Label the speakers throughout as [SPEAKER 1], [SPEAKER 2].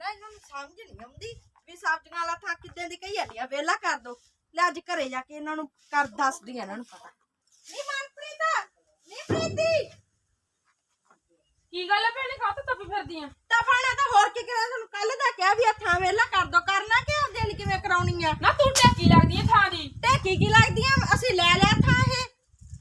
[SPEAKER 1] ਨਾ ਇਹਨਾਂ ਨੂੰ ਸਮਝ ਨਹੀਂ ਆਉਂਦੀ ਵੀ ਸਬਜ਼ੀਆਂ ਵਾਲਾ ਥਾਂ ਕਿੱਦਾਂ ਦੀ ਕਹੀ ਜਾਂਦੀ ਆ ਵੇਲਾ ਕਰ ਦੋ। ਲੈ ਅੱਜ ਘਰੇ ਜਾ ਕੇ ਇਹਨਾਂ ਨੂੰ ਕਰ ਦੱਸਦੀ ਆ ਇਹਨਾਂ ਨੂੰ ਪਤਾ। ਨਹੀਂ ਮਨਪ੍ਰੀਤ ਨਹੀਂ ਪ੍ਰੀਤੀ।
[SPEAKER 2] ਕੀ ਗੱਲ ਹੈ ਭੈਣੇ ਕਾਹ ਤੋਂ ਤੱਪੀ ਫਿਰਦੀ ਆ?
[SPEAKER 1] ਤਾਂ ਫਾਣਾ ਤਾਂ ਹੋਰ ਕੀ ਕਰਾਂ ਤੁਹਾਨੂੰ ਕੱਲ ਦਾ ਕਿਹਾ ਵੀ ਆ ਥਾਂ ਵੇਲਾ ਕਰ ਦੋ। ਕਰਨਾ ਕਿ ਉਹ ਦਿਨ ਕਿਵੇਂ ਕਰਾਉਣੀ ਆ?
[SPEAKER 2] ਨਾ ਤੂੰ ਟੈਕੀ ਲੱਗਦੀ ਹੈ ਥਾਂ ਦੀ।
[SPEAKER 1] ਤੇ ਕੀ ਕੀ ਲੱਗਦੀ ਆ ਅਸੀਂ ਲੈ ਲਿਆ ਥਾਂ ਇਹ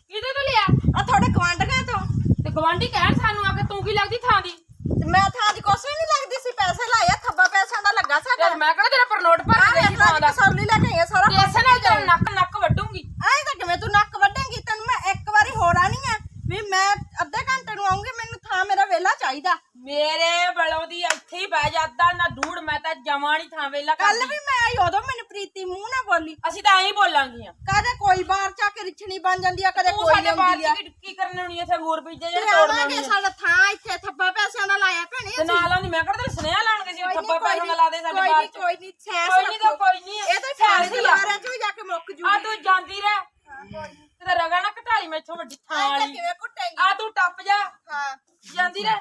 [SPEAKER 2] ਕਿਹਦੇ ਤੋਂ ਲਿਆ
[SPEAKER 1] ਆ ਤੁਹਾਡੇ ਗਵਾਂਢੀਆਂ ਤੋਂ
[SPEAKER 2] ਤੇ ਗਵਾਂਢੀ ਕਹਿਣ ਸਾਨੂੰ ਆ ਕੇ ਤੂੰ ਕੀ ਲੱਗਦੀ ਥਾਂ ਦੀ
[SPEAKER 1] ਤੇ ਮੈਂ ਥਾਂ ਦੀ ਕੁਛ ਵੀ ਨਹੀਂ ਲੱਗਦੀ ਸੀ ਪੈਸੇ ਲਾਇਆ ਥੱਬਾ ਪੈਸਿਆਂ ਦਾ ਲੱਗਾ ਸਾਡਾ
[SPEAKER 2] ਤੇ ਮੈਂ ਕਿਹੜਾ ਤੇਰਾ ਪਰ ਨੋਟ ਭਰ
[SPEAKER 1] ਆਹ
[SPEAKER 2] ਕੇ
[SPEAKER 1] ਵੇਖ
[SPEAKER 2] ਗਈ
[SPEAKER 1] ਲਾ
[SPEAKER 2] ਥਾਂ ਦਾ
[SPEAKER 1] ਕਸੌਲੀ ਲੈ ਕੇ ਆਈ ਆ ਸਾਰਾ
[SPEAKER 2] ਤੇ ਇਸੇ ਨਾਲ ਤੇਰਾ ਨੱਕ ਨੱਕ ਵੱਢੂਗੀ
[SPEAKER 1] ਐਂ ਤਾਂ ਕਿਵੇਂ ਤੂੰ ਨੱਕ ਵੱਢੇਂਗੀ ਤੈਨੂੰ ਮੈਂ ਇੱਕ ਵਾਰੀ ਹੋਰ ਆਣੀ ਆ ਵੀ ਮੈਂ ਅੱਧੇ ਘੰਟੇ ਨੂੰ ਆਉਂਗੀ ਮੈਨੂੰ ਥਾਂ ਮੇਰਾ ਵੇਲਾ ਚਾਹੀਦਾ।
[SPEAKER 2] ਮੇਰੇ ਬਲੋ ਦੀ ਇੱਥੇ ਹੀ ਬਹਿ ਜਾਂਦਾ ਨਾ ਡੂੜ ਮੈਂ ਤਾਂ ਜਮਾਂ ਨੀ ਥਾਂ ਵੇਲਾ
[SPEAKER 1] ਕੱਲ
[SPEAKER 2] ਕਰਦੀ
[SPEAKER 1] ਵੀ ਮੈਂ ਆਈ ਉਦੋਂ ਮੈਨੂੰ ਪ੍ਰੀਤੀ ਮੂੰਹ ਨਾ ਬੋਲੀ।
[SPEAKER 2] ਅਸੀਂ ਤਾਂ ਐਂ ਹੀ ਬੋਲਾਂਗੀਆਂ।
[SPEAKER 1] ਕਦੇ ਕੋਈ ਬਾਹਰ ਚਾ ਕੇ ਰਿਛਣੀ ਬਣ ਜਾਂਦੀ ਆ ਕਦੇ
[SPEAKER 2] ਤੂੰ
[SPEAKER 1] ਕੋਈ
[SPEAKER 2] ਸਾਡੇ ਬਾਹਰ
[SPEAKER 1] ਆਉਂਦੀ ਆ।
[SPEAKER 2] ਚ ਕੀ- ਕੀ ਕਰਨੀ ਹੋਣੀ ਇੱਥੇ ਬੀਜੇ
[SPEAKER 1] ਤੇ
[SPEAKER 2] ਜਿਹੜੇ ਤੋੜਨਾ
[SPEAKER 1] ਆਵਾਂਗੇ ਸਾਡਾ ਥਾਂ ਇੱਥੇ ਥੱਬਾ ਪੈਸਿਆਂ ਦਾ ਲਾਇਆ ਭੈਣੇ
[SPEAKER 2] ਤੇ ਨਾਲ ਆਉਂਦੀ ਮੈਂ ਕਿਹੜਾ ਤੇਰੇ ਸੁਨੇਹਾ ਲਾਣ ਗਈ ਸੀ
[SPEAKER 1] ਕੋਈ ਨੀ,
[SPEAKER 2] ਥੱਪਾ
[SPEAKER 1] ਕੋਈ ਨੀ,
[SPEAKER 2] ਲਾ ਦੇ ਸਾਡੇ
[SPEAKER 1] ਕੋਈ
[SPEAKER 2] ਬਾਹਰ
[SPEAKER 1] ਨੀ,
[SPEAKER 2] ਚ।
[SPEAKER 1] ਕੋਈ ਨਹੀਂ ਸੈਸ
[SPEAKER 2] ਕੋਈ ਨਹੀਂ ਤਾਂ
[SPEAKER 1] ਰੱਖੋ।
[SPEAKER 2] ਕੋਈ ਨਹੀਂ
[SPEAKER 1] ਇਹ ਤਾਂ ਠਾਣ ਦੀ ਲਾਰਿਆਂ ਚ ਵੀ ਜਾ ਕੇ ਮੁੱਕ ਜੂਗੀ
[SPEAKER 2] ਆ ਤੂੰ ਜਾਂਦੀ ਰਹਿ। ਤੇ ਰਗਾ ਨਾ ਘਟਾਈ ਮੈਥੋਂ ਵੱਡੀ ਥਾਂ
[SPEAKER 1] ਐਂ ਤਾਂ
[SPEAKER 2] ਵਾਲੀ
[SPEAKER 1] ਕਿਵੇਂ ਕੁੱਟੇਂਗੀ
[SPEAKER 2] ਆ ਤੂੰ ਟੱਪ ਜਾ
[SPEAKER 1] ਹਾਂ
[SPEAKER 2] ਜਾਂਦੀ ਰਹਿ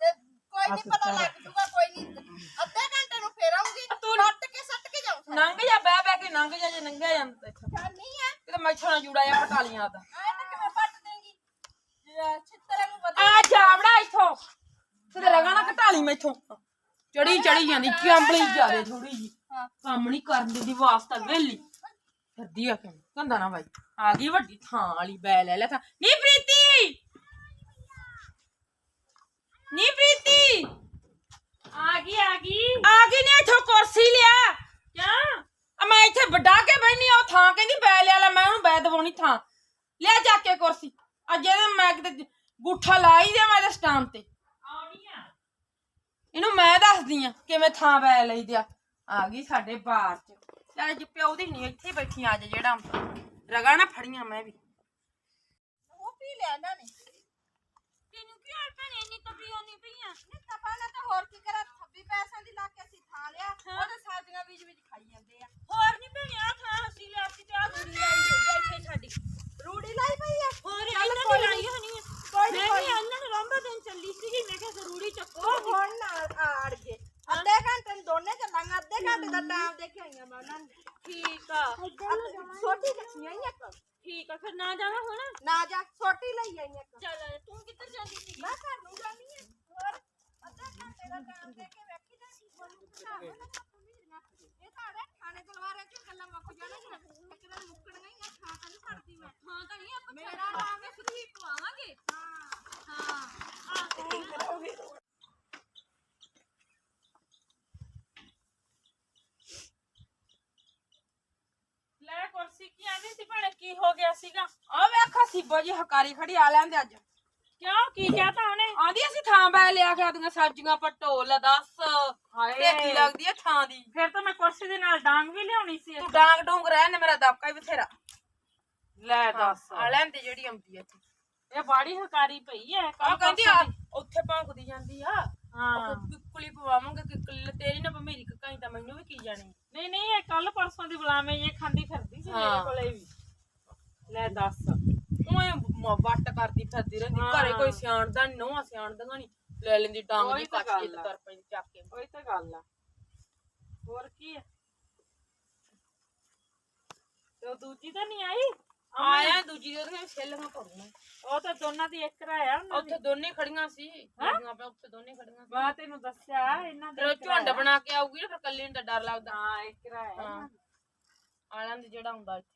[SPEAKER 1] ਤੇ ਕੋਈ ਨਹੀਂ ਪਤਾ ਲੱਗ ਜੂਗਾ ਕੋਈ ਨਹੀਂ ਅੱਧੇ ਘੰਟੇ ਨੂੰ ਫੇਰ ਆਉਂਗੀ
[SPEAKER 2] ਤੂੰ-
[SPEAKER 1] ਕੱਟ ਕੇ ਸੱਟ ਕੇ ਜਾਉਂ
[SPEAKER 2] ਨੰਗ ਜਾ ਬਹਿ ਬਹਿ ਕੇ ਨੰਗ ਜਾ ਜੇ ਨੰਗਿਆ ਜਾਂਦਾ ਇੱਥੇ
[SPEAKER 1] ਨਹੀਂ ਆ
[SPEAKER 2] ਕਿਤੇ ਮੈਥੋਂ ਨਾ ਜੂੜਾ ਜਾ ਪਟਾਲੀਆਂ ਦਾ
[SPEAKER 1] ਐ ਤਾਂ ਕਿਵੇਂ ਪੱਟ ਦੇਂਗੀ ਜੇ ਛਿੱਤਰਾਂ ਨੂੰ ਵਧਾ
[SPEAKER 2] ਆ ਜਾਵੜਾ ਇੱਥੋਂ ਤੇ ਰਗਾ ਨਾ ਘਟਾਲੀ ਮੈਥੋਂ ਚੜੀ ਚੜੀ ਜਾਂਦੀ ਕੰਬਲੀ ਜਾਦੇ ਥੋੜੀ ਜੀ। ਕੰਮ ਨਹੀਂ ਕਰਨ ਦੀ ਵਾਸਤਾ ਵੇਲੀ। ਫਿਰਦੀ ਆ ਕਿਉਂ? ਕੰਦਾ ਨਾ ਬਾਈ। ਆ ਗਈ ਵੱਡੀ ਥਾਂ ਵਾਲੀ ਬੈ ਲੈ ਲੈ ਥਾਂ। ਨੀ ਪ੍ਰੀਤੀ! ਨੀ ਪ੍ਰੀਤੀ!
[SPEAKER 3] ਆ ਗਈ ਆ ਗਈ।
[SPEAKER 2] ਆ ਗਈ ਨੇ ਇੱਥੋਂ ਕੁਰਸੀ ਲਿਆ।
[SPEAKER 3] ਕਿਆ
[SPEAKER 2] ਆ ਮੈਂ ਇੱਥੇ ਵੱਡਾ ਕੇ ਬੈਣੀ ਉਹ ਥਾਂ ਕਹਿੰਦੀ ਬੈ ਲਿਆ ਲੈ ਮੈਂ ਉਹਨੂੰ ਬੈ ਦਵਾਉਣੀ ਥਾਂ। ਲਿਆ ਜਾ ਕੇ ਕੁਰਸੀ। ਆ ਜਿਹੜੇ ਮੈਂ ਕਿਤੇ ਗੁੱਠਾ ਲਾਈ ਦੇ ਮੈਂ ਇਹਦੇ ਸਟਾਮ ਤੇ।
[SPEAKER 3] ਆ
[SPEAKER 2] ਇਹਨੂੰ ਮੈਂ ਦੱਸਦੀ ਆ ਕਿਵੇਂ ਥਾਂ ਬੈ ਲਈ ਦਿਆ ਆ। ਗਈ ਸਾਡੇ ਬਾਹਰ ਚ। ਲੈ ਜੀ ਪਿਓ ਦੀ ਨਹੀਂ ਇੱਥੇ ਬੈਠੀ ਆ ਜਾ ਜਿਹੜਾ ਰਗਾ ਨਾ ਫੜੀਆਂ ਮੈਂ ਵੀ।
[SPEAKER 1] ਉਹ ਪੀ ਲਿਆ ਇਹਨਾਂ ਨੇ।
[SPEAKER 3] ਤੈਨੂੰ ਕੀ ਹਾਲ ਭੈਣੇ ਇੰਨੀ ਤਪੀ ਹੋਣੀ ਪਈਆਂ।
[SPEAKER 1] ਨਹੀਂ ਤਪਾ ਨਾ ਤਾਂ ਹੋਰ ਕੀ ਕਰਾਂ ਥੱਬੀ ਪੈਸਿਆਂ ਦੀ ਲਾ ਕੇ ਅਸੀਂ ਥਾਂ ਲਿਆ। ਉਹਦੇ ਸਾਜੀਆਂ ਵਿੱਚ ਵਿੱਚ ਖਾਈ ਜਾਂਦੇ ਆ।
[SPEAKER 3] ਹੋਰ ਨਹੀਂ ਭੈਣੇ ਆ ਥਾਂ ਅਸੀਂ ਲਿਆਤੀ ਤੇ ਆ ਗੁੜੀ ਆਈ ਹੋਈ ਆ ਇੱਥੇ ਸਾਡੀ।
[SPEAKER 1] ਰੂੜੀ ਲਾਈ ਪਈ ਆ?
[SPEAKER 3] ਹੋਰ
[SPEAKER 1] ਚੱਲ
[SPEAKER 3] ਇਹਨਾਂ
[SPEAKER 1] ਕੋਈ
[SPEAKER 3] ਨੇ
[SPEAKER 1] ਨੀ।
[SPEAKER 3] ਲਾਈ ਹੋਣੀ ਆ।
[SPEAKER 1] ਕੋਈ ਨੀ,
[SPEAKER 3] ਮੈਂ
[SPEAKER 1] ਕੋਈ
[SPEAKER 3] ਵੀ
[SPEAKER 1] ਨੀ।
[SPEAKER 3] ਇਹਨਾਂ ਨੂੰ ਰੰਬਾ ਦੇਣ ਚੱਲੀ ਸੀਗੀ ਮੈਂ ਕਿਹਾ ਜ਼ਰੂਰੀ ਚੱਕੋ
[SPEAKER 1] ਉਹ ਹੁਣ ਨਾ ਆੜ ਕੇ ਅੱਧੇ ਘੰਟੇ ਨੂੰ ਦੋਨੇ ਚੱਲਾਂਗੇ ਅੱਧੇ ਘੰਟੇ ਦਾ ਟਾਈਮ ਦੇ ਕੇ ਆਈਆਂ ਮੈਂ ਉਹਨਾਂ ਨੂੰ
[SPEAKER 3] ਠੀਕ ਆ
[SPEAKER 1] ਹੀ ਇੱਕ?
[SPEAKER 3] ਠੀਕ ਆ ਫਿਰ ਨਾ ਜਾਣਾ ਹੁਣ?
[SPEAKER 1] ਨਾ ਜਾ ਛੋਟੀ ਲਈ ਆਈ ਇੱਕ।
[SPEAKER 3] ਚੱਲ ਤੂੰ ਕਿੱਧਰ ਜਾਂਦੀ ਸੀ
[SPEAKER 1] ਮੈਂ ਘਰ ਨੂੰ ਜਾਣੀ ਹੈ ਹੋਰ ਅੱਧਾ ਘੰਟੇ ਦਾ ਟਾਈਮ ਦੇ ਕੇ ਵੇਖੀ ਦਾ ਕੀ ਬਣੂ ਘਟਾਵੇ ਨਾ ਕਮੀਆਂ ਇਹ ਤਾਂ ਅਰੇ ਖਾਣੇ ਤਲਵਾਰਾਂ ਚ ਗੱਲਾਂ ਮੁੱਕ ਜਾਣਗੀਆਂ ਇੱਕ ਦਿਨ ਮੁੱਕਣਗੀਆਂ ਹੀ ਆ ਖਾ ਤਾਂ ਨਹੀਂ ਸਕਦੀ ਮੈਂ
[SPEAKER 3] ਹਾਂ ਤਾਂ ਨਹੀਂ ਆਪਾਂ
[SPEAKER 1] ਮੇਰਾ ਨਾਮ ਹੈ
[SPEAKER 3] ਫਰੀ ਪਵਾਵਾਂਗੇ
[SPEAKER 1] ਹਾਂ
[SPEAKER 3] ਹਾਂ
[SPEAKER 2] ਲੈ ਕੁਰਸੀ ਕੀ ਆਂਦੀ ਸੀ ਭੈਣੇ ਕੀ ਹੋ ਗਿਆ ਸੀਗਾ। ਆ ਵੇਖਾ ਸੀਬੋ ਜੀ ਹਕਾਰੀ ਖੜੀ ਆ ਲੈਂਦੇ ਅੱਜ।
[SPEAKER 3] ਕਿਉਂ? ਕੀ ਕਹਤਾ ਉਹਨੇ?
[SPEAKER 2] ਆਂਦੀ ਅਸੀਂ ਥਾਂ ਬੈ ਲਿਆ ਕੇ ਆਦੀਆਂ ਸਬਜ਼ੀਆਂ ਪਟੋਲ ਦੱਸ। ਤੇ ਕੀ ਲੱਗਦੀ ਹੈ ਥਾਂ ਦੀ?
[SPEAKER 3] ਫਿਰ ਤਾਂ ਮੈਂ ਕੁਰਸੀ ਦੇ ਨਾਲ ਡਾਂਗ ਵੀ ਲਿਆਉਣੀ ਸੀ
[SPEAKER 2] ਤੂੰ ਡਾਂਗ ਡੂੰਗ ਰਹਿ ਨੇ ਮੇਰਾ ਦਬਕਾ ਹੀ ਬਥੇਰਾ।
[SPEAKER 3] ਲੈ
[SPEAKER 2] ਆ ਲੈਂਦੇ ਜਿਹੜੀ ਆਉਂਦੀ ਹੈ ਇੱਥੇ।
[SPEAKER 3] ਇਹ ਬਾੜੀ ਹਕਾਰੀ ਪਈ ਐ
[SPEAKER 2] ਆ ਕਹਿੰਦੀ ਆ ਉੱਥੇ ਭੌਂਕਦੀ ਜਾਂਦੀ ਆ।
[SPEAKER 3] ਹਾਂ।
[SPEAKER 2] ਕਿੱਕਲੀ ਪਵਾਵਾਂਗੇ ਕਿੱਕਲੀ ਤੇਰੀ ਨਾ ਮੇਰੀ ਕਕਾਈ ਤਾਂ ਮੈਨੂੰ ਵੀ ਕੀ ਜਾਣੀ।
[SPEAKER 3] ਨਹੀਂ ਨਹੀਂ ਇਹ ਕੱਲ ਪਰਸੋਂ ਦੀ ਬੁਲਾਵੇਂ ਇਹ ਖਾਂਦੀ ਫਿਰਦੀ ਸੀ ਮੇਰੇ। ਕੋਲੇ ਵੀ। ਲੈ ਦੱਸ।
[SPEAKER 2] ਉਹਏ ਵੱਟ ਕਰਦੀ ਫਿਰਦੀ ਰਹਿੰਦੀ।
[SPEAKER 3] ਹਾਂ।
[SPEAKER 2] ਘਰੇ ਕੋਈ ਸਿਆਣਦਾ ਨਹੀਂ ਨੋਆ ਸਿਆਣਦਾ ਨਹੀਂ ਲੈ ਲੈਂਦੀ ਟਾਂਗ
[SPEAKER 3] ਉਹੀ
[SPEAKER 2] ਦੀ
[SPEAKER 3] ਤਾਂ
[SPEAKER 2] ਕੱਚ ਕੇ
[SPEAKER 3] ਗੱਲ ਆ।
[SPEAKER 2] ਤਰ ਪੈਂਦੀ ਚੱਕ ਕੇ।
[SPEAKER 3] ਉਹੀ ਤਾਂ ਗੱਲ ਆ। ਹੋਰ ਕੀ ਤੇ ਉਹ ਦੂਜੀ ਤਾਂ ਨਹੀਂ ਆਈ?
[SPEAKER 2] ਆਇਆ ਦੂਜੀ ਦੇ ਉਹਦੇ ਛੇਲੀਆਂ ਪੜੂਆਂ
[SPEAKER 3] ਉਹ ਤਾਂ ਦੋਨਾਂ ਦੀ ਇੱਕ ਰਾਇਆ ਉਹਨਾਂ ਦੀ।
[SPEAKER 2] ਉੱਥੇ ਦੋਨੇ ਖੜੀਆਂ ਸੀ। ਖੜੀਆਂ ਪਾ ਉੱਥੇ ਦੋਨੇ ਖੜੀਆਂ ਸੀ।
[SPEAKER 3] ਮੈਂ ਤੈਨੂੰ ਦੱਸਿਆ ਇਹਨਾਂ
[SPEAKER 2] ਫਿਰ ਉਹ
[SPEAKER 3] ਦੀ
[SPEAKER 2] ਝੁੰਡ ਬਣਾ ਕੇ ਆਊਗੀ ਨਾ ਫਿਰ ਕੱਲੀ ਨੂੰ ਤਾਂ ਡਰ ਲੱਗਦਾ।
[SPEAKER 3] ਹਾਂ ਇੱਕ ਰਾਇਆ
[SPEAKER 2] ਹਾਂ। ਆਲਾਂ ਦੀ ਜਿਹੜਾ ਹੁੰਦਾ ਇੱਥੇ।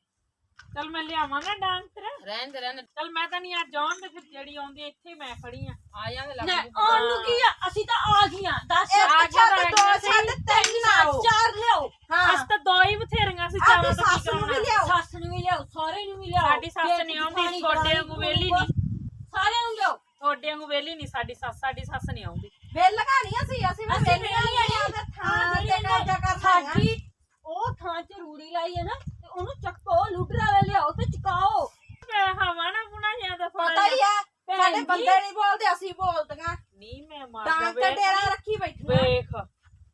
[SPEAKER 3] ਚਲ ਮੈਂ ਲਿਆਵਾਂ ਨਾ ਡਾਂਗ ਤੇਰਾ
[SPEAKER 2] ਰਹਿਣ ਦੇ। ਰਹਿਣ
[SPEAKER 3] ਚਲ ਮੈਂ ਤਾਂ ਨਹੀਂ ਆ ਜਾਣ ਦੇ ਫਿਰ ਜਿਹੜੀ ਆਉਂਦੀ ਹੈ, ਇੱਥੇ ਮੈਂ ਖੜੀ ਆ।
[SPEAKER 2] ਆ ਜਾਂਦੇ ਲੱਗ।
[SPEAKER 4] ਆਉਣ ਨੂੰ ਕੀ ਆ? ਅਸੀਂ ਤਾਂ ਆ ਗਈਆਂ ਦੱਸ
[SPEAKER 1] ਇੱਕ
[SPEAKER 3] ਆ ਜਾ
[SPEAKER 1] ਛੱਡ ਦੋ
[SPEAKER 3] ਰਹਿ
[SPEAKER 1] ਛੱਡ ਤਿੰਨ ਨਾ ਆਓ
[SPEAKER 4] ਚਾਰ ਲਿਆਓ
[SPEAKER 1] ਹਾਂ
[SPEAKER 3] ਅਸ ਤਾਂ ਦੋ ਹੀ ਬਥੇਰੀਆਂ ਸੀ
[SPEAKER 1] ਆਪਣੀ
[SPEAKER 3] ਚਾਰਾਂ ਤੋਂ ਕੀ
[SPEAKER 1] ਸੱਸ ਨੂੰ ਵੀ
[SPEAKER 3] ਕਰਾਉਣਾ
[SPEAKER 1] ਲਿਆਓ
[SPEAKER 4] ਸੱਸ ਨੂੰ ਵੀ ਲਿਆਓ ਸਹੁਰੇ ਨੂੰ ਵੀ ਲਿਆਓ
[SPEAKER 3] ਸਾਡੀ ਸੱਸ ਨਹੀਂ ਆਉਂਦੀ ਤੁਹਾਡੇ ਵਾਂਗੂ ਵਿਹਲੀ ਨਹੀਂ
[SPEAKER 4] ਸਾਰਿਆਂ ਨੂੰ ਲਿਆਓ
[SPEAKER 3] ਤੁਹਾਡੇ ਵਾਂਗੂ ਵੇਲੀ ਨਹੀਂ ਸਾਡੀ ਸੱਸ ਸਾਡੀ ਸੱਸ ਨਹੀਂ ਆਉਂਦੀ
[SPEAKER 1] ਵੇਲ ਲਗਾਣੀਆਂ ਸੀ ਅਸੀਂ ਵੀ
[SPEAKER 4] ਅਸੀਂ
[SPEAKER 1] ਵੇਲ ਲਗਾਣੀਆਂ ਤੇ ਥਾਂ
[SPEAKER 4] ਜਿਹੜੀ
[SPEAKER 1] ਤੇ ਕਬਜ਼ਾ ਕਰ ਸਾਡੀ
[SPEAKER 4] ਸਾਡੀ ਉਹ ਥਾਂ 'ਚ ਰੂੜੀ ਲਾਈ ਹੈ ਨਾ ਤੇ ਉਹਨੂੰ ਚੱਕੋ ਲੁੱਟਰਾ ਵਾਲੇ ਲਿਆਓ ਤੇ ਚਕਾਓ।
[SPEAKER 3] ਮੈਂ ਹਵਾ ਨਾ ਪੁਣਾ ਜ਼ਿਆਦਾ
[SPEAKER 1] ਪਤਾ ਹੀ ਆ
[SPEAKER 4] ਭੈਣ
[SPEAKER 1] ਸਾਡੇ
[SPEAKER 4] ਜੀ।
[SPEAKER 1] ਬੰਦੇ ਨਹੀਂ ਬੋਲਦੇ ਅਸੀਂ ਬੋਲਦੀਆਂ।
[SPEAKER 3] ਨਹੀਂ ਮੈਂ ਮਾਰ
[SPEAKER 1] ਡਾਂਗ ਤੇ ਡੇਰਾ ਰੱਖੀ ਬੈਠੀਆਂ।
[SPEAKER 3] ਵੇਖ।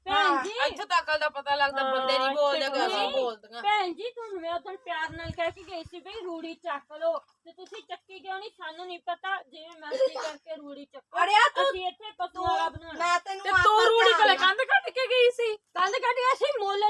[SPEAKER 4] ਭੈਣ ਜੀ।
[SPEAKER 2] ਇੱਥੇ ਤੱਕ ਦਾ ਪਤਾ ਲੱਗਦਾ ਬੰਦੇ ਨਹੀਂ ਬੋਲਦੇ ਕਿ ਅਸੀਂ ਬੋਲਦੀਆਂ।
[SPEAKER 4] ਭੈਣ ਜੀ ਤੁਹਾਨੂੰ ਮੈਂ ਉਦੋਂ ਪਿਆਰ ਨਾਲ ਕਹਿ ਕੇ ਗਈ ਸੀ ਰੂੜੀ ਚੱਕ ਲਓ। ਤੇ ਤੁਸੀਂ ਚੱਕੀ ਕਿਉਂ ਨਹੀਂ? ਸਾਨੂੰ ਨਹੀਂ ਪਤਾ। ਜਿਵੇਂ ਮਰਜ਼ੀ ਕਰਕੇ ਰੂੜੀ ਚੱਕੋ।
[SPEAKER 1] ਅੜਿਆ ਤੂੰ।
[SPEAKER 4] ਅਸੀਂ ਇੱਥੇ ਪਸ਼ੂਆਂ ਵਾਲਾ ਬਣਾਉਣਾ।
[SPEAKER 1] ਮੈਂ ਤੈਨੂੰ
[SPEAKER 2] ਤੇ ਤੂੰ
[SPEAKER 1] ਆਪ
[SPEAKER 2] ਰੂੜੀ ਕੋਲੇ
[SPEAKER 1] ਬਤਾ
[SPEAKER 2] ਕੰਧ ਕੱਢ ਕੇ
[SPEAKER 3] ਮੁੱਲ ਲੈ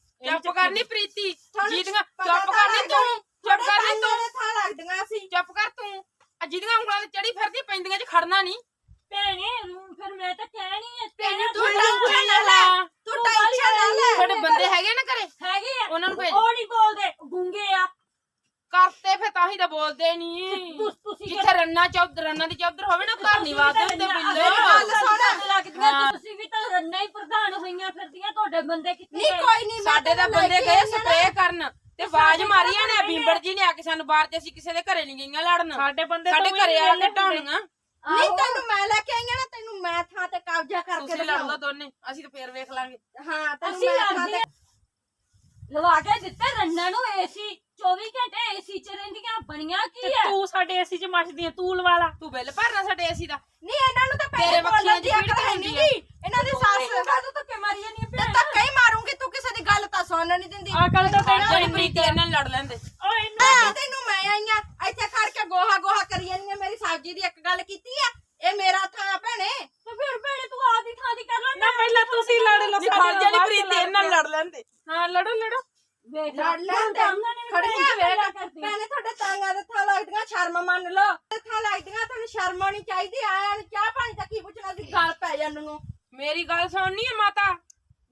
[SPEAKER 2] ਚੁੱਪ ਕਰਨੀ। ਪ੍ਰੀਤੀ। ਜੀਦੀਆਂ ਚੁੱਪ
[SPEAKER 1] ਤਾਂ
[SPEAKER 2] ਕਰਨੀ ਤੂੰ ਚੁੱਪ ਕਰਨੀ ਤੂੰ।
[SPEAKER 1] ਥਾਂ ਲੱਗਦੀਆਂ ਸੀ।
[SPEAKER 2] ਚੁੱਪ ਕਰ ਤੂੰ। ਆ ਜਿਹਦੀਆਂ ਉਂਗਲਾਂ ਤੇ ਚੜੀ ਫਿਰਦੀ ਪੈਂਦੀਆਂ ਚ ਖੜਨਾ ਨਹੀਂ
[SPEAKER 4] ਭੈਣੇ ਰੂ- ਫਿਰ ਮੈਂ ਤਾਂ ਕਹਿਣੀ ਹੈ
[SPEAKER 2] ਤੈਨੂੰ
[SPEAKER 1] ਤੂੰ
[SPEAKER 2] ਤੂੰ
[SPEAKER 1] ਟੈਨਸ਼ਨ ਨਾ ਲੈ। ਤੂੰ
[SPEAKER 4] ਤੂੰ
[SPEAKER 1] ਟੈਨਸ਼ਨ ਨਾ ਲੈ।
[SPEAKER 2] ਤੁਹਾਡੇ ਬੰਦੇ ਹੈਗੇ ਨਾ ਘਰੇ?
[SPEAKER 4] ਹੈਗੇ ਆ।
[SPEAKER 2] ਉਹਨਾਂ ਨੂੰ ਭੇਜ।
[SPEAKER 4] ਉਹ ਨਹੀਂ ਬੋਲਦੇ ਗੁੰਗੇ ਆ।
[SPEAKER 2] ਕਰਤੇ ਫੇ ਤਾਂ ਹੀ ਤਾਂ ਬੋਲਦੇ ਨਹੀਂ
[SPEAKER 4] ਤੁਸ- ਤੁਸੀਂ
[SPEAKER 2] ਜਿੱਥੇ ਰੰਨਾ ਚੌਧਰ ਰੰਨਾ ਦੀ ਚੌਧਰ ਹੋਵੇ ਨਾ ਘਰ ਨਹੀਂ ਵਾਦੇ ਹੁੰਦੇ ਬਿੱਲੇ।
[SPEAKER 1] ਗੱਲ ਸੁਣ।
[SPEAKER 4] ਲੱਗਦੀਆਂ
[SPEAKER 2] ਹਾਂ।
[SPEAKER 4] ਤੁਸੀਂ ਵੀ ਤਾਂ ਰੰਨਾ ਹੀ ਪ੍ਰਧਾਨ ਹੋਈਆਂ ਫਿਰਦੀਆਂ ਤੁਹਾਡੇ ਬੰਦੇ ਕਿੱਥੇ
[SPEAKER 1] ਨਹੀਂ? ਕੋਈ ਨਹੀਂ
[SPEAKER 2] ਸਾਡੇ ਤਾਂ ਬੰਦੇ ਗਏ ਸਪਰੇਅ ਕਰਨ ਤੇ ਆਵਾਜ਼ ਮਾਰੀਆਂ ਨੇ ਬੀਬੜ ਜੀ ਨੇ ਆ ਕੇ ਸਾਨੂੰ ਬਾਹਰ ਤੇ ਅਸੀਂ ਕਿਸੇ ਦੇ ਘਰੇ ਨਹੀਂ ਗਈਆਂ ਲੜਨ।
[SPEAKER 3] ਸਾਡੇ ਬੰਦੇ
[SPEAKER 2] ਸਾਡੇ
[SPEAKER 3] ਤਾਂ
[SPEAKER 2] ਘਰੇ ਆ ਕੇ ਢਾਉਣੀਆਂ
[SPEAKER 1] ਨਹੀਂ। ਤੈਨੂੰ ਮੈਂ ਲੈ ਕੇ ਆਈਆਂ ਨਾ ਤੈਨੂੰ ਮੈਂ ਥਾਂ ਤੇ ਕਬਜ਼ਾ ਕਰਕੇ
[SPEAKER 2] ਤੁਸੀਂ ਲੜ ਲਓ। ਦੋਨੇ ਅਸੀਂ ਤਾਂ ਫੇਰ ਵੇਖ ਲਾਂਗੇ।
[SPEAKER 1] ਹਾਂ ਤੈਨੂੰ ਮੈਂ ਥਾਂ ਤੇ।
[SPEAKER 4] ਲਵਾ ਕੇ ਦਿੱਤੇ ਰੰਨਾ ਨੂੰ ਏਸੀ 24 ਘੰਟੇ ਏਸੀ ਚ ਰਹਿੰਦੀਆਂ ਬਣੀਆਂ ਕੀ
[SPEAKER 3] ਤੇ
[SPEAKER 4] ਹੈ
[SPEAKER 3] ਤੂੰ ਸਾਡੇ ਏਸੀ ਚ ਮੱਚਦੀ ਆ ਤੂੰ ਲਵਾ ਲਾ।
[SPEAKER 2] ਤੂੰ ਬਿੱਲ ਭਰਨਾ ਸਾਡੇ ਏਸੀ ਦਾ।
[SPEAKER 1] ਨਹੀਂ ਇਹਨਾਂ ਨੂੰ ਤਾਂ
[SPEAKER 2] ਤੇਰੇ
[SPEAKER 1] ਪੈਸੇ
[SPEAKER 2] ਵੱਖੀਆਂ
[SPEAKER 1] ਬੋਲਣ ਦੀ
[SPEAKER 2] ਦੀ
[SPEAKER 1] ਅਕਲ ਹੈ ਨਹੀਂ। ਇਹਨਾਂ ਦੀ ਸੱਸ
[SPEAKER 4] ਕਾਹਦੋਂ ਧੱਕੇ ਮਾਰੀ ਜਾਂਦੀ
[SPEAKER 1] ਤੇ ਧੱਕਾ ਹੀ ਮਾਰੂੰਗੀ। ਤੂੰ ਗੱਲ ਤਾਂ ਸੁਣਨ ਨਹੀਂ ਦਿੰਦੀ।
[SPEAKER 3] ਅਕਲ ਤਾਂ ਤੈਨੂੰ
[SPEAKER 2] ਜਿਹੜੀ ਪ੍ਰੀਤੀ ਇਹਨਾਂ ਨਾਲ ਲੜ ਲੈਂਦੇ।
[SPEAKER 3] ਓ ਇਹਨੂੰ
[SPEAKER 1] ਆ ਤੈਨੂੰ ਮੈਂ ਆਈਆਂ ਇੱਥੇ ਖੜ ਕੇ ਗੋਹਾ ਗੋਹਾ ਕਰੀ ਜਾਂਦੀਆਂ ਮੇਰੀ ਸਬਜ਼ੀ ਦੀ ਇੱਕ ਗੱਲ ਕੀਤੀ ਆ। ਇਹ ਮੇਰਾ ਥਾਂ ਭੈਣੇ।
[SPEAKER 4] ਤੇ ਫਿਰ ਭੈਣੇ ਤੂੰ ਆਦੀ ਥਾਂ ਦੀ ਕਰ ਲੈ
[SPEAKER 3] ਨਾ ਪਹਿਲਾਂ ਤੁਸੀਂ ਲੜ ਲਓ
[SPEAKER 2] ਖੜ ਜਾਣੀ ਪ੍ਰੀਤੀ ਇਹਨਾਂ ਨਾਲ ਲੜ ਲੈਂਦੇ।
[SPEAKER 3] ਹਾਂ ਲੜੋ ਲੜੋ।
[SPEAKER 4] ਵੇਖ
[SPEAKER 1] ਲੜ ਲੈਂਦੇ ਖੜੀਆਂ ਵੇਖ ਭੈਣੇ ਤੁਹਾਡੇ ਤਾਂਗਾ ਦੇ ਥਾਂ ਲੱਗਦੀਆਂ ਸ਼ਰਮ ਮੰਨ ਲਓ। ਥਾਂ ਲੱਗਦੀਆਂ ਤੁਹਾਨੂੰ ਸ਼ਰਮ ਆਉਣੀ ਚਾਹੀਦੀ ਆਇਆ ਨੂੰ ਚਾਹ ਪਾਣੀ ਤਾਂ ਕੀ ਪੁੱਛਣਾ ਸੀ ਗੱਲ ਪੈ ਜਾਣ ਨੂੰ।
[SPEAKER 2] ਮੇਰੀ ਗੱਲ ਸੁਣਨੀ ਹੈ ਮਾਤਾ?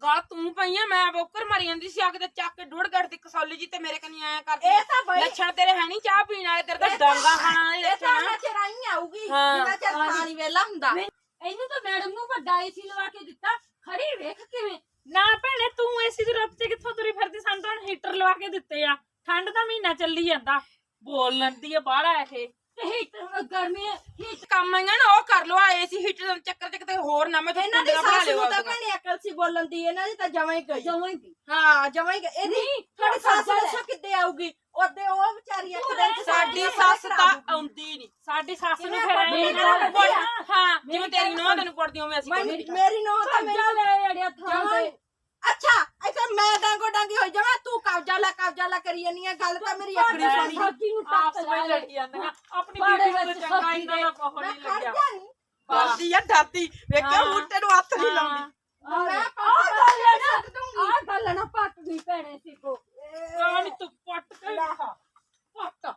[SPEAKER 2] ਗੱਲ ਤੂੰ ਪਈਆਂ ਮੈਂ ਬੋਕਰ ਮਾਰੀ ਜਾਂਦੀ ਸੀ ਆ ਕੇ ਤੇ ਚੱਕ ਕੇ ਡੁੜ ਗੜ ਦੀ ਕਸੌਲੀ ਜੀ ਤੇ ਮੇਰੇ ਕਨੀ ਆਇਆ ਕਰਦੀ।
[SPEAKER 1] ਇਹ ਤਾਂ ਬਈ
[SPEAKER 2] ਲੱਛਣ ਤੇਰੇ ਹੈ ਨਹੀਂ ਚਾਹ ਪੀਣ ਵਾਲੇ ਤੇਰੇ ਤਾਂ ਡਾਂਗਾ ਖਾਣ ਵਾਲੇ
[SPEAKER 1] ਇਹ ਤਾਂ
[SPEAKER 2] ਲੱਛਣ
[SPEAKER 1] ਨਾ
[SPEAKER 2] ਆ।
[SPEAKER 1] ਚਰਾਈ ਆਊਗੀ
[SPEAKER 2] ਹਾਂ।
[SPEAKER 1] ਜਿੰਨਾ ਚਿਰ ਵੇਲਾ ਹੁੰਦਾ।
[SPEAKER 4] ਇਹਨੂੰ ਤਾਂ ਮੈਡਮ ਨੂੰ ਵੱਡਾ ਏਸੀ ਲਵਾ ਕੇ ਦਿੱਤਾ ਖੜੀ ਵੇਖ ਕਿਵੇਂ।
[SPEAKER 3] ਨਾ ਭੈਣੇ ਤੂੰ ਏਸੀ ਦੀ ਰੱਤ ਤੇ ਕਿੱਥੋਂ ਤੁਰੀ ਫਿਰਦੀ? ਸਾਨੂੰ ਤਾਂ ਹੀਟਰ ਲਵਾ ਕੇ ਦਿੱਤੇ ਆ। ਠੰਡ ਦਾ ਮਹੀਨਾ ਚੱਲੀ ਜਾਂਦਾ। ਬੋਲ ਲੈਂਦੀ ਆ ਬਾਹਲਾ ਇਹ।
[SPEAKER 4] ਹੀਟਰ ਗਰਮੀ ਹੀਟ
[SPEAKER 2] ਕੰਮ ਆਈਆਂ ਨਾ ਉਹ ਕਰ ਲੋ ਆ ਏਸੀ ਹੀਟਰ ਦੇ ਚੱਕਰ ਚ ਕਿਤੇ ਹੋਰ ਨਾ ਮੈਂ
[SPEAKER 1] ਇਹਨਾਂ ਦੀ
[SPEAKER 2] ਬਣਾ
[SPEAKER 1] ਸੱਸ
[SPEAKER 2] ਲਿਓ
[SPEAKER 1] ਨੂੰ ਤਾਂ
[SPEAKER 2] ਆਪਦੀਆਂ।
[SPEAKER 1] ਭੈਣੇ ਅਕਲ ਸੀ ਬੋਲਣ ਦੀ ਇਹਨਾਂ ਦੀ ਤਾਂ ਜਮਾਂ ਹੀ ਗਈ।
[SPEAKER 4] ਜਮਾਂਗੀ
[SPEAKER 1] ਹਾਂ ਜਮਾਂ ਹੀ ਗਈ। ਇਹਦੀ
[SPEAKER 4] ਨਹੀਂ,
[SPEAKER 1] ਤੁਹਾਡੀ
[SPEAKER 4] ਤੁਹਾਡਾ
[SPEAKER 1] ਸੱਸ
[SPEAKER 4] ਗੱਲ
[SPEAKER 1] ਦੱਸੋ ਕਿੱਦੇ ਆਊਗੀ? ਉਹਦੇ ਉਹ ਵਿਚਾਰੀ ਇੱਕ ਦਿਨ ਚ
[SPEAKER 2] ਸਾਡੀ
[SPEAKER 1] ਸਾਡੀ
[SPEAKER 2] ਸੱਸ ਤਾਂ ਆਉਂਦੀ ਨਹੀਂ।
[SPEAKER 3] ਸਾਡੀ ਸੱਸ ਨੂੰ
[SPEAKER 1] ਕਿਵੇਂ
[SPEAKER 3] ਫਿਰ
[SPEAKER 1] ਆਪਾਂ
[SPEAKER 3] ਐਂ
[SPEAKER 1] ਬਿਨਾਂ
[SPEAKER 3] ਨਾ
[SPEAKER 1] ਕੁੱਟ-
[SPEAKER 3] ਲੱਗੇ।
[SPEAKER 2] ਹਾਂ ਜਿਵੇਂ ਤੇਰੀ ਨੋਹ ਤੈਨੂੰ ਕੁੱਟਦੀ ਉਵੇਂ ਅਸੀਂ ਕੁੱਟਦੀ
[SPEAKER 1] ਮੇਰੀ ਮੇਰੀ ਨੋਹ ਤਾਂ ਮੇਰੀ
[SPEAKER 4] ਕਬਜ਼ਾ ਲੈ ਅੜਿਆ ਥਾਂ
[SPEAKER 1] ਜਮਾਂ
[SPEAKER 4] ਤੇ।
[SPEAKER 1] ਹੀ- ਅੱਛਾ ਇੱਥੇ ਮੈਂ ਡਾਂਗੋ ਡਾਂਗੀ ਹੋਈ ਜਾਵਾਂ ਤੂੰ ਕਬਜ਼ਾ ਲੈ ਕਬਜ਼ਾ ਲੈ ਕਰੀ ਜਾਨੀ ਆ ਗੱਲ ਤਾਂ ਮੇਰੀ ਅਕੜੀ
[SPEAKER 4] ਤੁਹਾਡੇ
[SPEAKER 1] ਸੁਣੀ
[SPEAKER 4] ਸਬਜ਼ੀ ਨੂੰ
[SPEAKER 3] ਆਪਸ
[SPEAKER 4] ਟੱਕ
[SPEAKER 3] ਵਿੱਚ
[SPEAKER 4] ਲਾ
[SPEAKER 3] ਲੜੀ ਜਾਂਦੀਆਂ ਆਪਣੀ
[SPEAKER 4] ਬਾੜੇ
[SPEAKER 3] ਬੀਬੀ ਨੂੰ
[SPEAKER 4] ਵਿੱਚ
[SPEAKER 3] ਚੰਗਾ
[SPEAKER 4] ਸਬਜ਼ੀ
[SPEAKER 3] ਇੰਨਾ ਦਾ ਕੋਹ
[SPEAKER 1] ਮੈਂ
[SPEAKER 3] ਨਹੀਂ
[SPEAKER 1] ਖੜ
[SPEAKER 3] ਲੱਗਿਆ।
[SPEAKER 1] ਜਾ ਨਹੀਂ
[SPEAKER 2] ਡਰਦੀ ਆ ਡਰਦੀ ਵੇਖਿਆ
[SPEAKER 3] ਹਾਂ।
[SPEAKER 2] ਬੁੱਟੇ ਨੂੰ ਹੱਥ ਨਹੀਂ ਲਾਉਂਦੀ।
[SPEAKER 1] ਮੈਂ
[SPEAKER 4] ਆ
[SPEAKER 1] ਪੱਟ
[SPEAKER 4] ਗੱਲ ਹੈ ਨਾ
[SPEAKER 1] ਸੁੱਟ ਦੂੰਗੀ।
[SPEAKER 4] ਆ ਗੱਲ ਨਾ ਪੱਟ ਗਈ ਭੈਣੇ ਸੀ ਕੋ
[SPEAKER 3] ਕਾਹਨੀ ਤੂੰ ਪੱਟ ਕੇ ਵਿਖਾ। ਪੱਟ।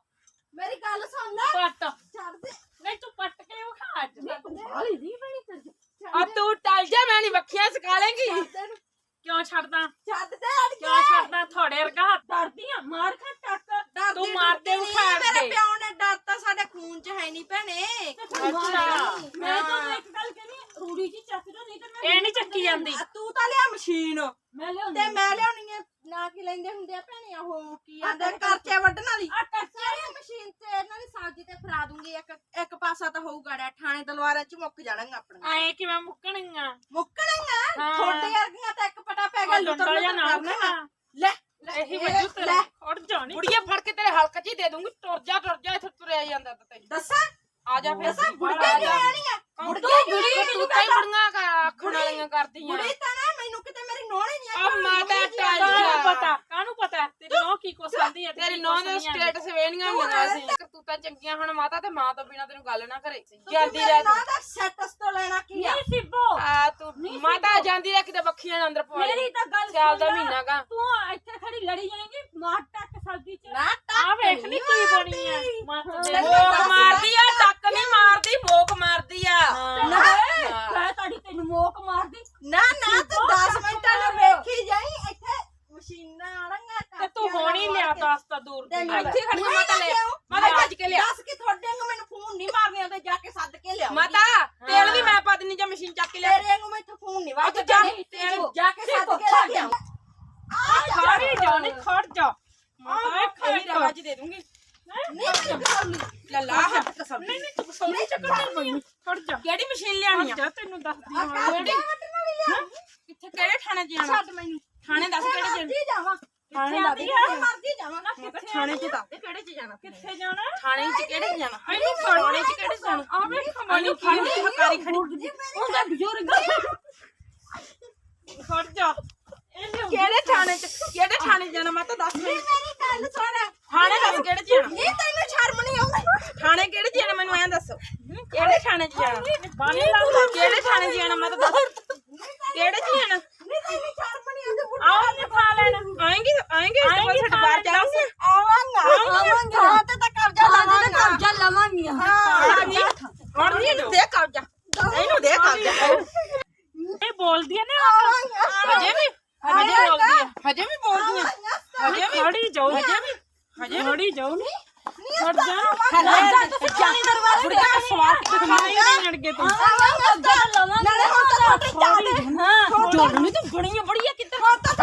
[SPEAKER 1] ਮੇਰੀ ਗੱਲ ਸੁਣ ਲੈ।
[SPEAKER 3] ਪੱਟ।
[SPEAKER 1] ਛੱਡ ਦੇ।
[SPEAKER 3] ਨਹੀਂ ਤੂੰ ਪੱਟ ਕੇ ਵਿਖਾ ਅੱਜ
[SPEAKER 1] ਛੱਡ ਦੇ
[SPEAKER 4] ਹਾਲੀ ਦੀ ਬਣੀ ਤੇ
[SPEAKER 2] ਆ ਤੂੰ ਟਲ ਜਾ ਮੈਂ ਨਹੀਂ ਵੱਖੀਆਂ ਸਕਾ ਲੇਂਗੀ।
[SPEAKER 1] ਛੱਡ ਦੇ ਇਹਨੂੰ,
[SPEAKER 3] ਕਿਉਂ ਛੱਡਦਾ
[SPEAKER 1] ਛੱਡ ਦੇ ਅੜ
[SPEAKER 3] ਕਿਉਂ ਛੱਡਦਾ ਥੋੜੇ ਵਰਗਾ ਹੱਥ
[SPEAKER 4] ਡਰਦੀਆਂ ਮਾਰ ਖਾ ਟੱਕ
[SPEAKER 1] ਡਰਦੀ
[SPEAKER 3] ਤੂੰ ਮਾਰਦੇ
[SPEAKER 1] ਡੁਰਦੀ
[SPEAKER 3] ਉਖਾੜ
[SPEAKER 1] ਨਹੀਂ, ਮੇਰੇ
[SPEAKER 3] ਕੇ।
[SPEAKER 1] ਪਿਓ ਨੇ ਡਰ ਤਾਂ ਸਾਡੇ ਖੂਨ 'ਚ ਹੈ ਨਹੀਂ ਭੈਣੇ
[SPEAKER 3] ਅੱਛਾ।
[SPEAKER 4] ਮੈਂ ਤਾਂ ਇੱਕ ਗੱਲ ਕਹਿੰਦੀ ਰੂੜੀ ਜੀ ਚੱਕ ਦੋ ਨਹੀਂ ਤੇ ਮੈਂ
[SPEAKER 3] ਇਹ ਨਹੀਂ ਚੱਕੀ ਜਾਂਦੀ
[SPEAKER 1] ਆ ਤੂੰ ਤਾਂ ਮਸ਼ੀਨ।
[SPEAKER 4] ਮੈਂ ਲਿਆਉਂਦੀ
[SPEAKER 1] ਤੇ ਮੈਂ ਲਿਆਉਣੀ ਆ। ਨਾ ਕੀ ਲੈਂਦੇ ਹੁੰਦੇ ਆ ਭੈਣੇ ਉਹ? ਕੀ ਆਂਦੇ ਕਰਚੇ ਵੱਢਣ ਵਾਲੀ?
[SPEAKER 4] ਆ
[SPEAKER 1] ਸਾਰੀ ਮਸ਼ੀਨ ਤੇ? ਇਹਨਾਂ ਦੀ ਸਬਜ਼ੀ ਤੇ ਫਰਾ ਦੂੰਗੀ। ਇੱਕ ਇੱਕ ਪਾਸਾ ਤਾਂ ਹੋਊਗਾ ਡੈ ਠਾਣੇ ਤਲਵਾਰਾਂ 'ਚ ਮੁੱਕ ਜਾਣਗੀਆਂ ਆਪਣੀਆਂ।
[SPEAKER 3] ਐ ਕਿਵੇਂ ਮੁੱਕਣੀਆਂ
[SPEAKER 1] ਮੁੱਕਣਗੀਆਂ?
[SPEAKER 3] ਹਾਂ।
[SPEAKER 1] ਥੋੜੇ ਵਰਗੀਆਂ ਤਾਂ ਇੱਕ ਪਟਾ ਪੈ ਗਿਆ
[SPEAKER 3] ਡੰਡਾ ਜਾਂ ਨਾ
[SPEAKER 1] ਲੈ ਲੈ,
[SPEAKER 3] ਇਹੀ ਵਜੂ ਤੇਰੇ।
[SPEAKER 1] ਲੈ,
[SPEAKER 3] ਖੜ ਜਾਣੀ
[SPEAKER 2] ਬੁੜੀਏ ਫੜ ਕੇ ਤੇਰੇ ਹਲਕ 'ਚ ਹੀ ਦੇ ਦੂੰਗੀ। ਟੁਰ ਜਾ ਟੁਰ ਜਾ ਇੱਥੇ ਤੁਰਿਆ ਜਾਂਦਾ ਤਾਂ ਤੈਨੂੰ।
[SPEAKER 1] ਦੱਸਾਂ?
[SPEAKER 2] ਆ ਜਾ ਫਿਰ।
[SPEAKER 1] ਦੱਸਾਂ? ਬੁੜੀਆਂ ਕਿਉਂ ਆਣੀਆਂ ਬੁੜੀਆਂ
[SPEAKER 2] ਤੂੰ ਕਈ ਬੁੜੀਆਂ ਆਖਣ ਵਾਲੀਆਂ ਕਰਦੀਆਂ।
[SPEAKER 1] ਬੁੜੀ ਤਾਂ ਨਾ ਮੈਨੂੰ ਕਿਤੇ ਮੇਰੀ ਨੋਹਣੀ ਨਹੀਂ
[SPEAKER 2] ਆ ਮਾਤਾ ਟਲ
[SPEAKER 3] ਕਾਹਨੂੰ
[SPEAKER 2] ਜਾ
[SPEAKER 3] ਪਤਾ ਕਾਹਨੂੰ ਪਤਾ ਤੇਰੀ ਨੌ ਕੀ ਕੁਛ ਆਂਦੀ ਹੈ
[SPEAKER 2] ਤੇਰੀ ਨੌਂ ਦੇ ਸਟੇਟਸ ਵੇਣੀਆਂ ਹੁੰਦੀਆਂ ਸੀ। ਕਰਤੂਤਾਂ ਚੰਗੀਆਂ ਹੁਣ ਮਾਤਾ ਤੇ ਮਾਂ ਤੋਂ ਬਿਨਾ ਤੈਨੂੰ ਗੱਲ ਨਾ ਕਰੇ। ਜਾਂਦੀ ਰਹਿ ਤੂੰ।
[SPEAKER 1] ਦਾ ਸੈਟਸ ਤੋਂ ਲੈਣਾ ਕੀ ਆ?
[SPEAKER 4] ਨਹੀਂ ਸਿੱਬੋ।
[SPEAKER 2] ਆ ਤੂੰ ਮਾਤਾ ਜਾਂਦੀ ਰਹਿ ਕਿਤੇ ਬੱਖੀਆਂ ਅੰਦਰ ਪਵਾ
[SPEAKER 4] ਮੇਰੀ ਤਾਂ ਗੱਲ
[SPEAKER 2] ਸਿਆਲ ਦਾ
[SPEAKER 4] ਸੁਣ ਲੈ।
[SPEAKER 2] ਮਹੀਨਾ ਗਾ
[SPEAKER 4] ਤੂੰ ਇੱਥੇ ਖੜੀ ਲੜੀ ਜਾਏਂਗੀ ਮਾਰ ਟੱਕ ਸਬਜ਼ੀ ਚ
[SPEAKER 1] ਨਾ
[SPEAKER 3] ਆ ਵੇਖ ਨੀ ਕੀ ਬਣੀ ਆ ਮੱਤ ਦੇ
[SPEAKER 1] ਤੈਨੂੰ
[SPEAKER 2] ਮੋਕ
[SPEAKER 1] ਦੱਸ
[SPEAKER 2] ਮਾਰਦੀ ਆ ਟੱਕ ਨਹੀਂ ਮਾਰਦੀ ਮੋਕ ਮਾਰਦੀ ਆ
[SPEAKER 1] ਨਾ
[SPEAKER 4] ਮੈਂ ਤੁਹਾਡੀ ਤੈਨੂੰ ਮੋਕ ਮਾਰਦੀ
[SPEAKER 1] ਨਾ ਨਾ ਤੂੰ 10 ਮਿੰਟਾਂ ਨੂੰ ਵੇਖੀ ਜਾਈ ਇੱਥੇ ਮਸ਼ੀਨਾਂ ਆਣਗੀਆਂ
[SPEAKER 3] ਤੇ ਤੂੰ ਹੁਣ ਹੀ ਲਿਆ ਦੱਸ ਤਾਂ ਦੂਰ ਦੀ ਗੱਲ।
[SPEAKER 2] ਇੱਥੇ ਖੜੀ ਆ, ਮਾਤਾ ਲੈ ਮਾਤਾ ਭੱਜ ਕੇ ਲਿਆ।
[SPEAKER 1] ਦੱਸ ਕਿ ਤੁਹਾਡੇ ਨੂੰ ਮੈਨੂੰ ਫੋਨ ਨਹੀਂ ਮਾਰਨੇ ਆਉਂਦੇ ਜਾ ਕੇ ਸੱਦ ਕੇ ਲਿਆ
[SPEAKER 2] ਮਾਤਾ ਤੇਲ ਵੀ ਮੈਂ ਪਾ ਦਿੰਨੀ ਜਾਂ ਮਸ਼ੀਨ ਚੱਕ ਕੇ ਲਿਆ।
[SPEAKER 1] ਤੇਰੇ ਨੂੰ ਮੈਨੂੰ ਫੋਨ ਨਹੀਂ
[SPEAKER 2] ਆ
[SPEAKER 1] ਵੱਜਦਾ
[SPEAKER 2] ਤੂੰ ਜਾ
[SPEAKER 4] ਨਹੀਂ,
[SPEAKER 2] ਤੇਲ
[SPEAKER 1] ਜਾ ਕੇ ਸੱਦ ਕੇ ਲੈ ਕੇ ਆਉਂ।
[SPEAKER 3] ਖੜੀ ਜਾ ਨੀ ਖੜ ਜਾ। ਮਾਤਾ
[SPEAKER 2] ਇਹ
[SPEAKER 3] ਖੜੀ
[SPEAKER 2] ਖੜੀ ਰਵਾਜ ਦੇ ਦੂੰਗੀ।
[SPEAKER 1] ਨਹੀਂ ਮੈਨੂੰ ਕਸੌਲੀ
[SPEAKER 2] ਲੈ ਲਾ ਹੱਥ ਕਸਮ
[SPEAKER 3] ਨਹੀਂ ਨਹੀਂ ਤੂੰ ਸੋਨੀ ਚੱਕਰ ਨਹੀਂ ਖੜ ਜਾ।
[SPEAKER 2] ਕਿਹੜੀ ਮਸ਼ੀਨ ਲਿਆਣੀ ਆ?
[SPEAKER 3] ਜਾ ਤੈਨੂੰ ਦੱਸਦੀ
[SPEAKER 1] ਆ
[SPEAKER 3] ਹਾਂ।
[SPEAKER 1] ਕੱਢ ਵੱਟਣ ਵਾਲੀ ਆ
[SPEAKER 2] ਕਿੱਥੇ ਕਿਹੜੇ ਥਾਣੇ 'ਚ ਜਾਣਾ?
[SPEAKER 1] ਛੱਡ ਮੈਨੂੰ।
[SPEAKER 2] ਥਾਣੇ ਦੱਸ ਕਿਹੜੇ 'ਚ
[SPEAKER 1] ਮਰਜ਼ੀ ਜਾਵਾਂ।
[SPEAKER 3] ਥਾਣੇ
[SPEAKER 1] ਮਰਜ਼ੀ
[SPEAKER 2] 'ਚ ਕਿਹੜੇ 'ਚ
[SPEAKER 1] ਜਾਣਾ
[SPEAKER 3] ਕਿੱਥੇ ਜਾਣਾ?
[SPEAKER 2] ਥਾਣੇ 'ਚ ਕਿਹੜੇ ਜਾਣਾ?
[SPEAKER 3] ਇਹਨੂੰ
[SPEAKER 2] ਥਾਣੇ 'ਚ ਕਿਹੜੇ ਜਾਣਾ?
[SPEAKER 3] ਆ ਵੇਖ
[SPEAKER 2] ਇਹਨੂੰ ਫੜ ਲਈ ਹਕਾਰੀ ਖੜੀ।
[SPEAKER 3] ਉਹਦਾ ਬਜ਼ੁਰਗ ਖੜ ਜਾ। ਇਹ ਲਿਆਉਂਦੀ
[SPEAKER 2] ਕਿਹੜੇ ਥਾਣੇ 'ਚ ਕਿਹੜੇ ਥਾਣੇ 'ਚ ਜਾਣਾ? ਮੈਂ ਤਾਂ ਦੱਸ
[SPEAKER 1] ਮੇਰੀ ਗੱਲ ਸੁਣ।
[SPEAKER 2] ਥਾਣੇ ਦੱਸ ਕਿਹੜੇ 'ਚ ਜਾਣਾ?
[SPEAKER 1] ਨਹੀਂ ਤੈਨੂੰ ਸ਼ਰਮ ਨਹੀਂ ਆਉਂਦੀ।
[SPEAKER 2] ਥਾਣੇ ਕਿਹੜੇ 'ਚ ਜਾਣਾ? ਮੈਨੂੰ ਐਂ ਦੱਸੋ। ਕਿਹੜੇ ਥਾਣੇ 'ਚ ਜਾਣਾ?
[SPEAKER 3] ਬਾਣੀ ਲਾਉਂਦਾ।
[SPEAKER 2] ਕਿਹੜੇ ਥਾਣੇ 'ਚ ਜਾਣਾ? ਮੈਂ ਤਾਂ ਦੱਸ। ਕਿਹੜੇ 'ਚ ਜਾਣਾ?
[SPEAKER 1] ਨਹੀਂ ਤੈਨੂੰ ਸ਼ਰਮ ਨਹੀਂ ਆਉਂਦੀ।
[SPEAKER 3] ਆਓ ਤੇ ਖਾ ਲੈਣਾ।
[SPEAKER 2] ਆਏਂਗੇ ਆਏਂਗੇ ਇਸ ਤੋਂ ਬਾਅਦ ਸਾਡੇ ਬਾਹਰ ਜਾਵਾਂਗੇ
[SPEAKER 1] ਆਵਾਂਗਾ ਆਵਾਂਗੇ ਹਾਂ ਤੇ ਤਾਂ ਕਬਜ਼ਾ ਲਾ ਦੇ ਕਬਜ਼ਾ ਲਵਾਂਗੀਆਂ
[SPEAKER 2] ਹੁਣ ਨਹੀਂ ਹੁਣ ਨਹੀਂ ਇਹਨੂੰ ਦੇ ਕਬਜ਼ਾ ਇਹਨੂੰ ਦੇ ਕਬਜ਼ਾ
[SPEAKER 3] ਇਹ ਬੋਲਦੀ ਆ ਨਾ
[SPEAKER 2] ਹਜੇ ਵੀ ਹਜੇ ਬੋਲਦੀ ਆ ਹਜੇ ਵੀ ਬੋਲਦੀ ਆ ਹਜੇ ਵੀ
[SPEAKER 3] ਖੜੀ ਜਾਊ
[SPEAKER 2] ਹਜੇ ਵੀ ਹਜੇ ਵੀ
[SPEAKER 3] ਖੜੀ ਜਾਊ ਖੜ ਜਾ
[SPEAKER 1] ਜਾਨੀ ਦਰਬਾਰ
[SPEAKER 2] ਬੁੜੀਆ ਦਾ ਸਵਾਦ
[SPEAKER 3] ਖਾਈ ਨਹੀਂ ਲੜਕੇ ਤੂੰ
[SPEAKER 1] ਨਾਲੇ ਹੁਣ ਤਾਂ